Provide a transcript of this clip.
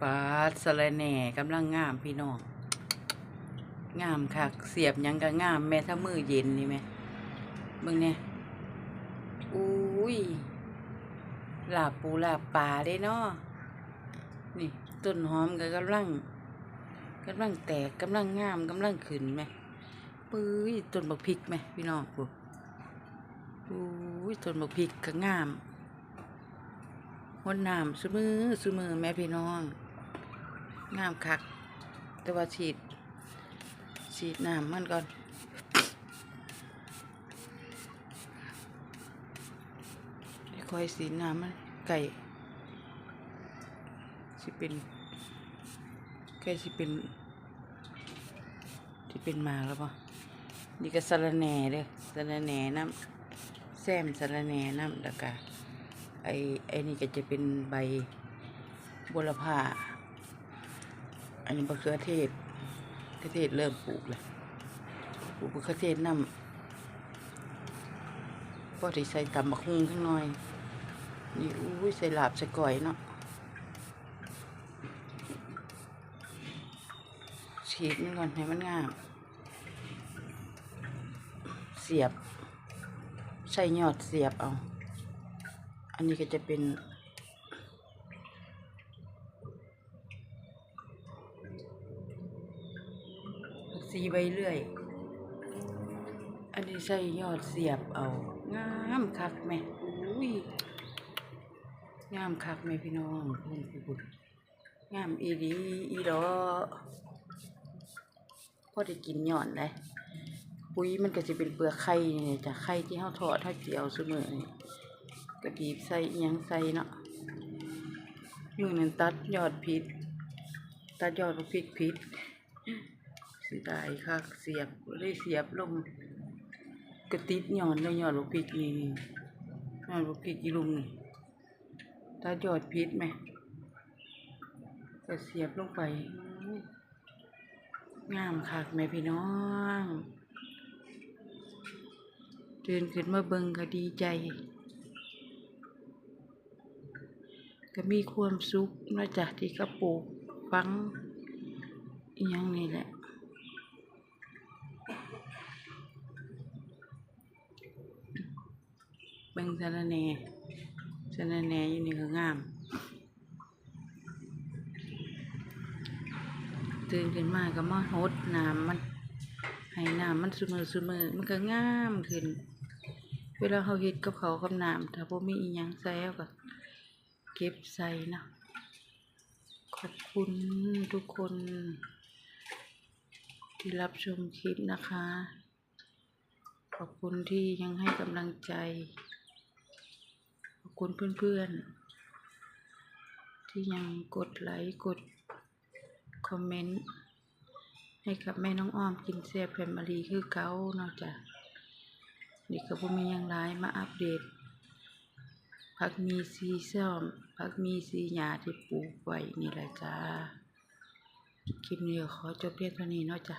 ปาดสะระแหน่กำลังงามพี่น้อง งามคักเสียบยังก็งามแม่ถ้ามือเย็นนี่แม่เบิ่งเนี่ยอุ้ยลาบปูลาบปลาได้เนาะนี่ต้นหอมก็กำลังกำลังแตกกำลังงามกำลังขึ้นแม่ปื้ยต้นบักพริกแม่พี่น้องปุ๊อุ้ยต้นบักพริกก็งามหดน้ำซุมือซุมือแม่พี่น้อง งามคัก แต่ว่าฉีด ฉีดน้ำมันก่อนค่อยสีน้ำมันไก่สิเป็นไก่สิเป็นที่เป็นมาแล้วปะนี่ก็สะระแหน่เด้อสะระแหน่น้ำแซมสะระแหน่น้ำแล้วก็ไอ้ไอ้นี่ก็จะเป็นใบบัวละพา อันนี้มะเขือเทศมะเขือเทศเริ่มปลูกแล้วปลูกมะเขือเทศน้ำพอที่ใส่ตำบักฮุงข้างหน่อย นี่อุ้ยใส่ลาบใส่ก่อยเนาะฉีดมันก่อนให้มันงาม เสียบ ใส่ยอดเสียบเอา อันนี้ก็จะเป็น สีใบเลื่อย อันนี้ใส่ยอดเสียบเอา งามคักแม่อุ้ย งามคักแม่พี่น้องคุณผู้บุญงามอีดีอีดอพอได้กินหย่อนเลยปุ๋ยมันก็จะเป็นเปลือกไข่นี่จ้ะไข่ที่เฮาทอดเฮาเจียวเสมอนี่ก็บีบใส่ยังใส่เนาะมือนั้นตัดยอดผิดตัดยอดพริกผิด สิได้คักเสียบเลยเสียบลงกระติดหย่อนแล้วหย่อนลูกพริกนี่หย่อนลูกพริกอีลุงนี่ถ้ายอดพิษไหมก็เสียบลงไปงามคักแม่พี่น้องตื่นขึ้นมาเบิงก็ดีใจ ก็มีความสุขนอกจากที่กระปลูกฟังอีหยังนี่แหละ เบิ่งสะระแหน่สะระแหน่อยู่นี่ก็งาม ตื่นขึ้นมาก็มาหดน้ำมันให้น้ำมันซุมือซุมือมันก็งามขึ้น เวลาเขาเฮ็ดกับเขาวกับน้ำถ้าบ่มีอีหยังใส่ก็เก็บใส่นะขอบคุณทุกคนที่รับชมคลิปนะคะ ขอบคุณที่ยังให้กำลังใจ คุณเพื่อนๆ ที่ยังกดไลค์กดคอมเมนต์ให้กับแม่น้องอ้อมกินแซ่บแฟมิลีคือเก้าเนอกจากนี่ก็บ่มียังหลายมาอัปเดตผักมีซีซ่อมผักมีซีหญ้าที่ปลูกไว้นี่แหละจ้าคลิปนี้ขอจบเพียงเท่านี้เนาะจ้ะ